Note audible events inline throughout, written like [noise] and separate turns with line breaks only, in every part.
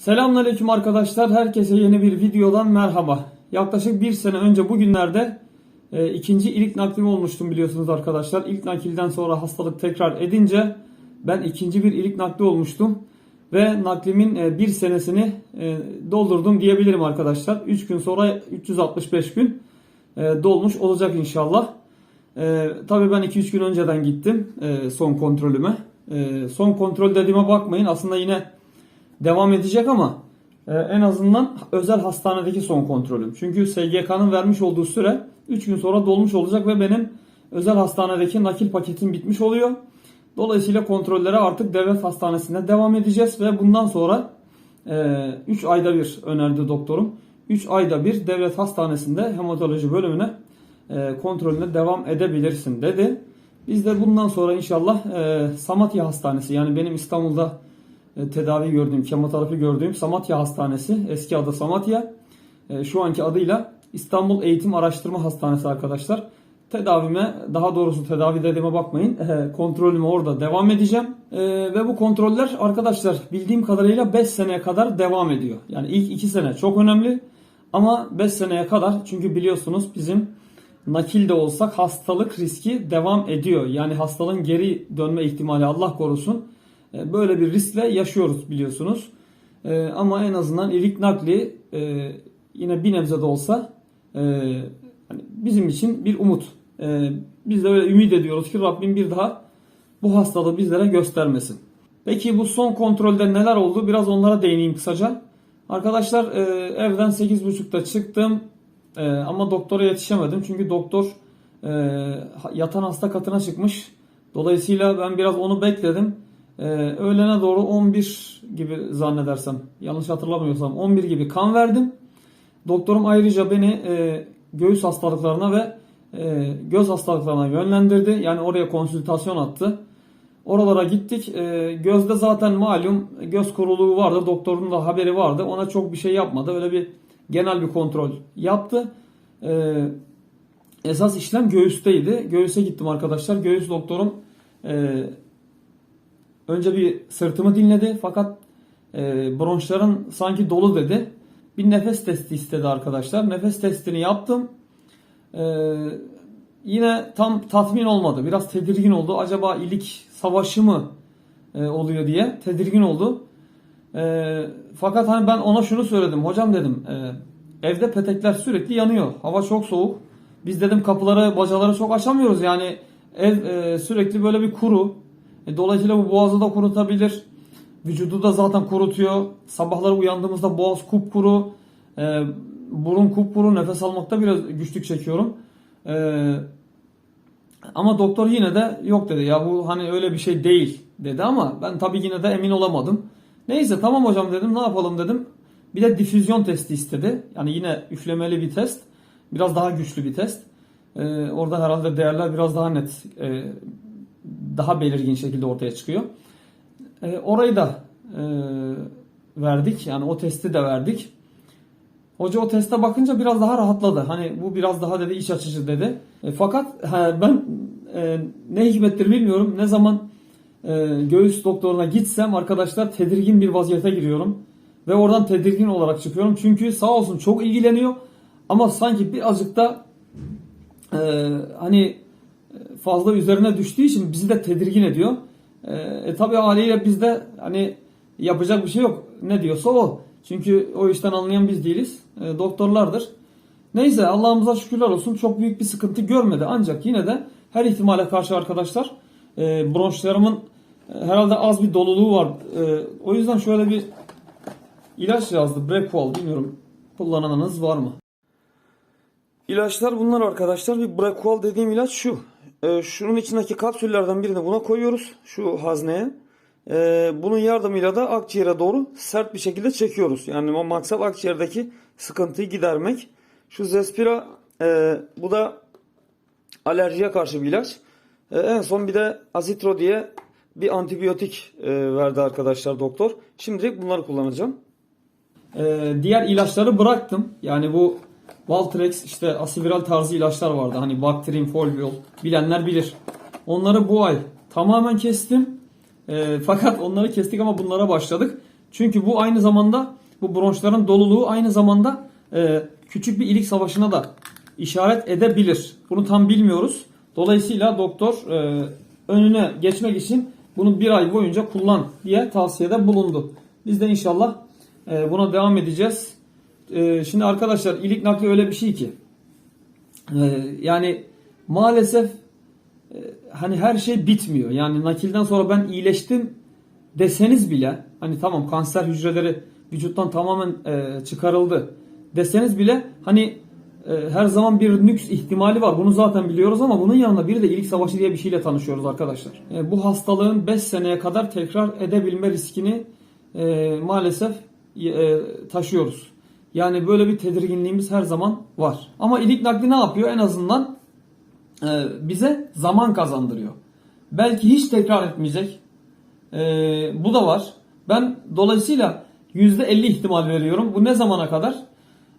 Selamünaleyküm arkadaşlar. Herkese yeni bir videodan merhaba. Yaklaşık bir sene önce bugünlerde e, ikinci ilk naklim olmuştum biliyorsunuz arkadaşlar. İlk nakilden sonra hastalık tekrar edince ben ikinci bir ilk nakli olmuştum. Ve naklimin e, bir senesini e, doldurdum diyebilirim arkadaşlar. 3 gün sonra 365 gün e, dolmuş olacak inşallah. E, tabii ben 2-3 gün önceden gittim e, son kontrolüme. E, son kontrol dediğime bakmayın. Aslında yine devam edecek ama e, en azından özel hastanedeki son kontrolüm. Çünkü SGK'nın vermiş olduğu süre 3 gün sonra dolmuş olacak ve benim özel hastanedeki nakil paketim bitmiş oluyor. Dolayısıyla kontrollere artık devlet hastanesinde devam edeceğiz ve bundan sonra 3 ayda bir önerdi doktorum. 3 ayda bir devlet hastanesinde hematoloji bölümüne e, kontrolüne devam edebilirsin dedi. Biz de bundan sonra inşallah e, Samatya Hastanesi yani benim İstanbul'da e, tedavi gördüğüm, kemoterapi gördüğüm Samatya Hastanesi, eski adı Samatya, e, şu anki adıyla İstanbul Eğitim Araştırma Hastanesi arkadaşlar. Tedavime, daha doğrusu tedavi dediğime bakmayın, e, kontrolüme orada devam edeceğim. E, ve bu kontroller arkadaşlar bildiğim kadarıyla 5 seneye kadar devam ediyor. Yani ilk 2 sene çok önemli ama 5 seneye kadar çünkü biliyorsunuz bizim nakil de olsak hastalık riski devam ediyor. Yani hastalığın geri dönme ihtimali Allah korusun. E, Böyle bir riskle yaşıyoruz biliyorsunuz. E, Ama en azından ilik nakli e, yine bir nebze de olsa hani bizim için bir umut. Biz de öyle ümit ediyoruz ki Rabbim bir daha bu hastalığı bizlere göstermesin. Peki bu son kontrolde neler oldu? Biraz onlara değineyim kısaca. Arkadaşlar evden 8.30'da çıktım ama doktora yetişemedim. Çünkü doktor yatan hasta katına çıkmış. Dolayısıyla ben biraz onu bekledim. Ee, öğlene doğru 11 gibi zannedersem yanlış hatırlamıyorsam 11 gibi kan verdim. Doktorum ayrıca beni e, göğüs hastalıklarına ve e, göz hastalıklarına yönlendirdi. Yani oraya konsültasyon attı. Oralara gittik. E, gözde zaten malum göz kuruluğu vardı. Doktorun da haberi vardı. Ona çok bir şey yapmadı. Öyle bir genel bir kontrol yaptı. E, esas işlem göğüsteydi. Göğüse gittim arkadaşlar. Göğüs doktorum e, Önce bir sırtımı dinledi fakat e, bronşların sanki dolu dedi. Bir nefes testi istedi arkadaşlar. Nefes testini yaptım. E, yine tam tatmin olmadı. Biraz tedirgin oldu. Acaba ilik savaşı mı e, oluyor diye tedirgin oldu. E, fakat hani ben ona şunu söyledim. Hocam dedim e, evde petekler sürekli yanıyor. Hava çok soğuk. Biz dedim kapıları bacaları çok açamıyoruz. Yani ev e, sürekli böyle bir kuru. E, dolayısıyla bu boğazı da kurutabilir. Vücudu da zaten kurutuyor. Sabahları uyandığımızda boğaz kupkuru, e, burun kupkuru, nefes almakta biraz güçlük çekiyorum. E, ama doktor yine de yok dedi. Ya bu hani öyle bir şey değil dedi ama ben tabii yine de emin olamadım. Neyse tamam hocam dedim ne yapalım dedim. Bir de difüzyon testi istedi. Yani yine üflemeli bir test. Biraz daha güçlü bir test. E, orada herhalde değerler biraz daha net e, daha belirgin şekilde ortaya çıkıyor. E, orayı da e, verdik. Yani o testi de verdik. Hoca o teste bakınca biraz daha rahatladı. Hani bu biraz daha dedi iç açıcı dedi. E, fakat he, ben e, ne hikmettir bilmiyorum. Ne zaman e, göğüs doktoruna gitsem arkadaşlar tedirgin bir vaziyete giriyorum. Ve oradan tedirgin olarak çıkıyorum. Çünkü sağ olsun çok ilgileniyor. Ama sanki birazcık da e, hani fazla üzerine düştüğü için bizi de tedirgin ediyor. E, e tabi haliyle bizde hani yapacak bir şey yok. Ne diyorsa o. Çünkü o işten anlayan biz değiliz. E, doktorlardır. Neyse Allah'ımıza şükürler olsun çok büyük bir sıkıntı görmedi. Ancak yine de her ihtimale karşı arkadaşlar e, bronşlarımın e, herhalde az bir doluluğu var. E, o yüzden şöyle bir ilaç yazdı. Brequal bilmiyorum kullananınız var mı? İlaçlar bunlar arkadaşlar. Bir Brequal dediğim ilaç şu. Ee, şunun içindeki kapsüllerden birini buna koyuyoruz. Şu hazneye. Ee, bunun yardımıyla da akciğere doğru sert bir şekilde çekiyoruz. Yani o maksat akciğerdeki sıkıntıyı gidermek. Şu Zespira e, bu da alerjiye karşı bir ilaç. E, en son bir de Azitro diye bir antibiyotik e, verdi arkadaşlar doktor. Şimdilik bunları kullanacağım. E, diğer ilaçları bıraktım. Yani bu Valtrex işte asiviral tarzı ilaçlar vardı. Hani Bactrim, Folviol bilenler bilir. Onları bu ay tamamen kestim. E, fakat onları kestik ama bunlara başladık. Çünkü bu aynı zamanda bu bronşların doluluğu aynı zamanda e, küçük bir ilik savaşına da işaret edebilir. Bunu tam bilmiyoruz. Dolayısıyla doktor e, önüne geçmek için bunu bir ay boyunca kullan diye tavsiyede bulundu. Biz de inşallah e, buna devam edeceğiz. E, şimdi arkadaşlar ilik nakli öyle bir şey ki e, yani maalesef e, hani her şey bitmiyor. Yani nakilden sonra ben iyileştim deseniz bile hani tamam kanser hücreleri vücuttan tamamen e, çıkarıldı deseniz bile hani her zaman bir nüks ihtimali var. Bunu zaten biliyoruz ama bunun yanında bir de ilik savaşı diye bir şeyle tanışıyoruz arkadaşlar. Bu hastalığın 5 seneye kadar tekrar edebilme riskini maalesef taşıyoruz. Yani böyle bir tedirginliğimiz her zaman var. Ama ilik nakli ne yapıyor? En azından e, bize zaman kazandırıyor. Belki hiç tekrar etmeyecek. E, bu da var. Ben dolayısıyla %50 ihtimal veriyorum. Bu ne zamana kadar?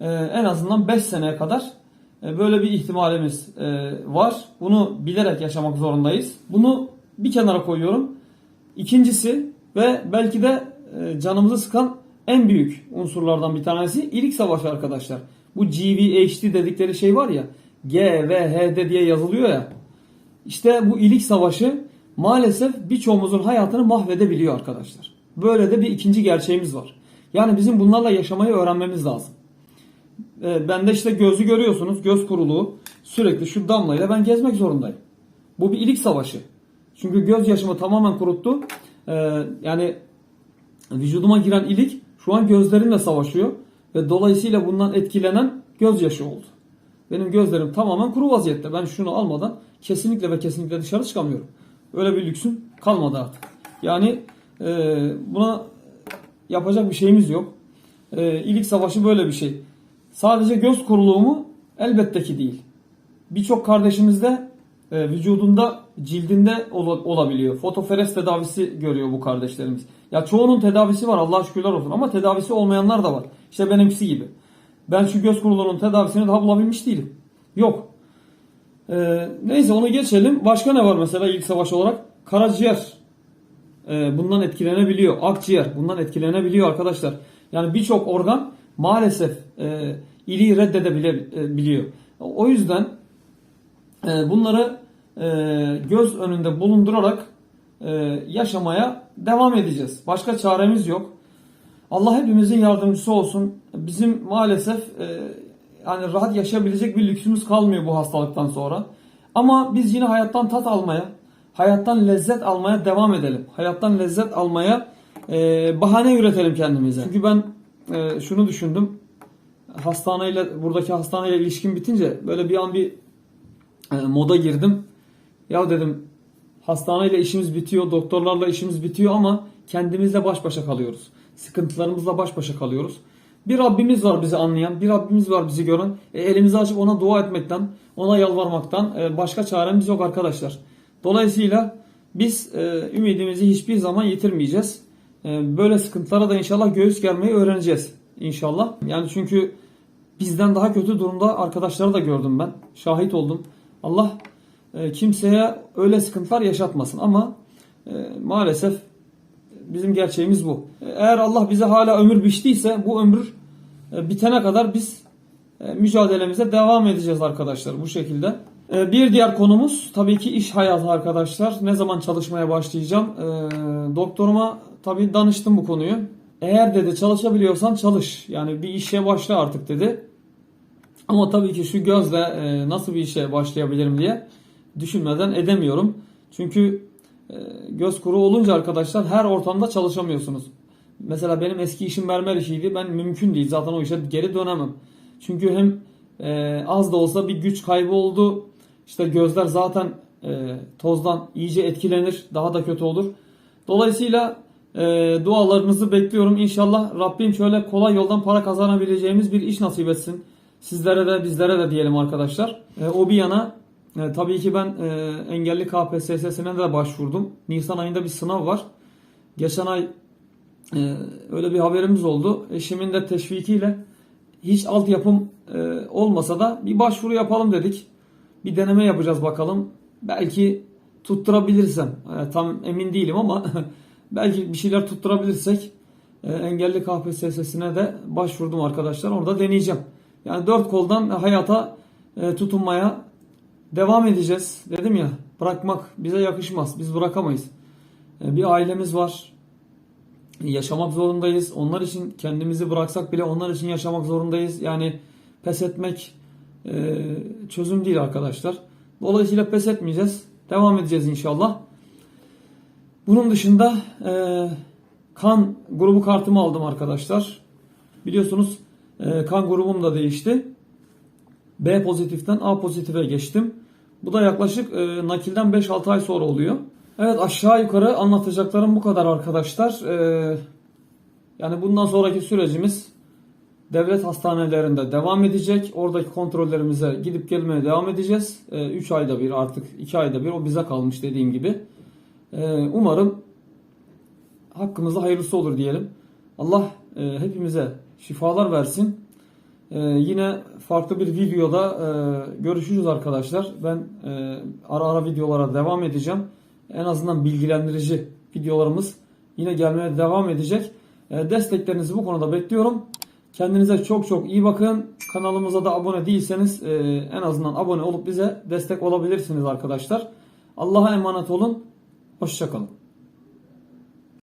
E, en azından 5 seneye kadar e, böyle bir ihtimalimiz e, var. Bunu bilerek yaşamak zorundayız. Bunu bir kenara koyuyorum. İkincisi ve belki de e, canımızı sıkan en büyük unsurlardan bir tanesi ilik savaşı arkadaşlar. Bu GVHD dedikleri şey var ya G, V, H, D diye yazılıyor ya. İşte bu ilik savaşı maalesef birçoğumuzun hayatını mahvedebiliyor arkadaşlar. Böyle de bir ikinci gerçeğimiz var. Yani bizim bunlarla yaşamayı öğrenmemiz lazım. E, bende işte gözü görüyorsunuz. Göz kuruluğu. Sürekli şu damlayla ben gezmek zorundayım. Bu bir ilik savaşı. Çünkü göz yaşımı tamamen kuruttu. E, yani vücuduma giren ilik şu an gözlerimle savaşıyor. Ve dolayısıyla bundan etkilenen gözyaşı oldu. Benim gözlerim tamamen kuru vaziyette. Ben şunu almadan kesinlikle ve kesinlikle dışarı çıkamıyorum. Öyle bir lüksüm kalmadı artık. Yani e, buna yapacak bir şeyimiz yok. E, ilik savaşı böyle bir şey. Sadece göz kuruluğu mu? Elbette ki değil. Birçok kardeşimizde e, vücudunda cildinde ol- olabiliyor. Fotoferes tedavisi görüyor bu kardeşlerimiz. Ya çoğunun tedavisi var Allah şükürler olsun ama tedavisi olmayanlar da var. İşte benimkisi gibi. Ben şu göz kuruluğunun tedavisini daha bulabilmiş değilim. Yok. Ee, neyse onu geçelim. Başka ne var mesela ilk savaş olarak? Karaciğer e, bundan etkilenebiliyor. Akciğer bundan etkilenebiliyor arkadaşlar. Yani birçok organ maalesef e, iliği reddedebiliyor. O yüzden e, bunları göz önünde bulundurarak e, yaşamaya devam edeceğiz. Başka çaremiz yok. Allah hepimizin yardımcısı olsun. Bizim maalesef e, yani rahat yaşayabilecek bir lüksümüz kalmıyor bu hastalıktan sonra. Ama biz yine hayattan tat almaya, hayattan lezzet almaya devam edelim. Hayattan lezzet almaya e, bahane üretelim kendimize. Çünkü ben e, şunu düşündüm. Hastaneyle buradaki hastaneyle ilişkim bitince böyle bir an bir e, moda girdim. Ya dedim hastaneyle işimiz bitiyor, doktorlarla işimiz bitiyor ama kendimizle baş başa kalıyoruz. Sıkıntılarımızla baş başa kalıyoruz. Bir Rabbimiz var bizi anlayan, bir Rabbimiz var bizi gören. E, elimizi açıp ona dua etmekten, ona yalvarmaktan e, başka çaremiz yok arkadaşlar. Dolayısıyla biz e, ümidimizi hiçbir zaman yitirmeyeceğiz. E, böyle sıkıntılara da inşallah göğüs germeyi öğreneceğiz inşallah. Yani çünkü bizden daha kötü durumda arkadaşları da gördüm ben. Şahit oldum. Allah kimseye öyle sıkıntılar yaşatmasın ama e, maalesef bizim gerçeğimiz bu. Eğer Allah bize hala ömür biçtiyse bu ömür e, bitene kadar biz e, mücadelemize devam edeceğiz arkadaşlar bu şekilde. E, Bir diğer konumuz tabii ki iş hayatı arkadaşlar. Ne zaman çalışmaya başlayacağım? E, Doktoruma tabii danıştım bu konuyu. Eğer dedi çalışabiliyorsan çalış. Yani bir işe başla artık dedi. Ama tabii ki şu gözle e, nasıl bir işe başlayabilirim diye düşünmeden edemiyorum. Çünkü e, göz kuru olunca arkadaşlar her ortamda çalışamıyorsunuz. Mesela benim eski işim mermer işiydi. Ben mümkün değil zaten o işe geri dönemem. Çünkü hem e, az da olsa bir güç kaybı oldu. İşte gözler zaten e, tozdan iyice etkilenir. Daha da kötü olur. Dolayısıyla e, dualarınızı bekliyorum. İnşallah Rabbim şöyle kolay yoldan para kazanabileceğimiz bir iş nasip etsin. Sizlere de bizlere de diyelim arkadaşlar. E, o bir yana e, tabii ki ben e, engelli KPSS'sine de başvurdum. Nisan ayında bir sınav var. Geçen ay e, öyle bir haberimiz oldu. Eşimin de teşvikiyle hiç altyapım e, olmasa da bir başvuru yapalım dedik. Bir deneme yapacağız bakalım. Belki tutturabilirsem. E, tam emin değilim ama [laughs] belki bir şeyler tutturabilirsek e, engelli KPSS'sine de başvurdum arkadaşlar. Orada deneyeceğim. Yani dört koldan hayata e, tutunmaya devam edeceğiz. Dedim ya bırakmak bize yakışmaz. Biz bırakamayız. E, bir ailemiz var. Yaşamak zorundayız. Onlar için kendimizi bıraksak bile onlar için yaşamak zorundayız. Yani pes etmek e, çözüm değil arkadaşlar. Dolayısıyla pes etmeyeceğiz. Devam edeceğiz inşallah. Bunun dışında e, kan grubu kartımı aldım arkadaşlar. Biliyorsunuz e, kan grubum da değişti. B pozitiften A pozitife geçtim. Bu da yaklaşık e, nakilden 5-6 ay sonra oluyor. Evet aşağı yukarı anlatacaklarım bu kadar arkadaşlar. E, yani bundan sonraki sürecimiz devlet hastanelerinde devam edecek. Oradaki kontrollerimize gidip gelmeye devam edeceğiz. 3 ayda bir artık 2 ayda bir o bize kalmış dediğim gibi. E, umarım hakkımızda hayırlısı olur diyelim. Allah e, hepimize şifalar versin. E, yine farklı bir videoda e, görüşürüz arkadaşlar. Ben e, ara ara videolara devam edeceğim. En azından bilgilendirici videolarımız yine gelmeye devam edecek. E, desteklerinizi bu konuda bekliyorum. Kendinize çok çok iyi bakın. Kanalımıza da abone değilseniz e, en azından abone olup bize destek olabilirsiniz arkadaşlar. Allah'a emanet olun. Hoşçakalın.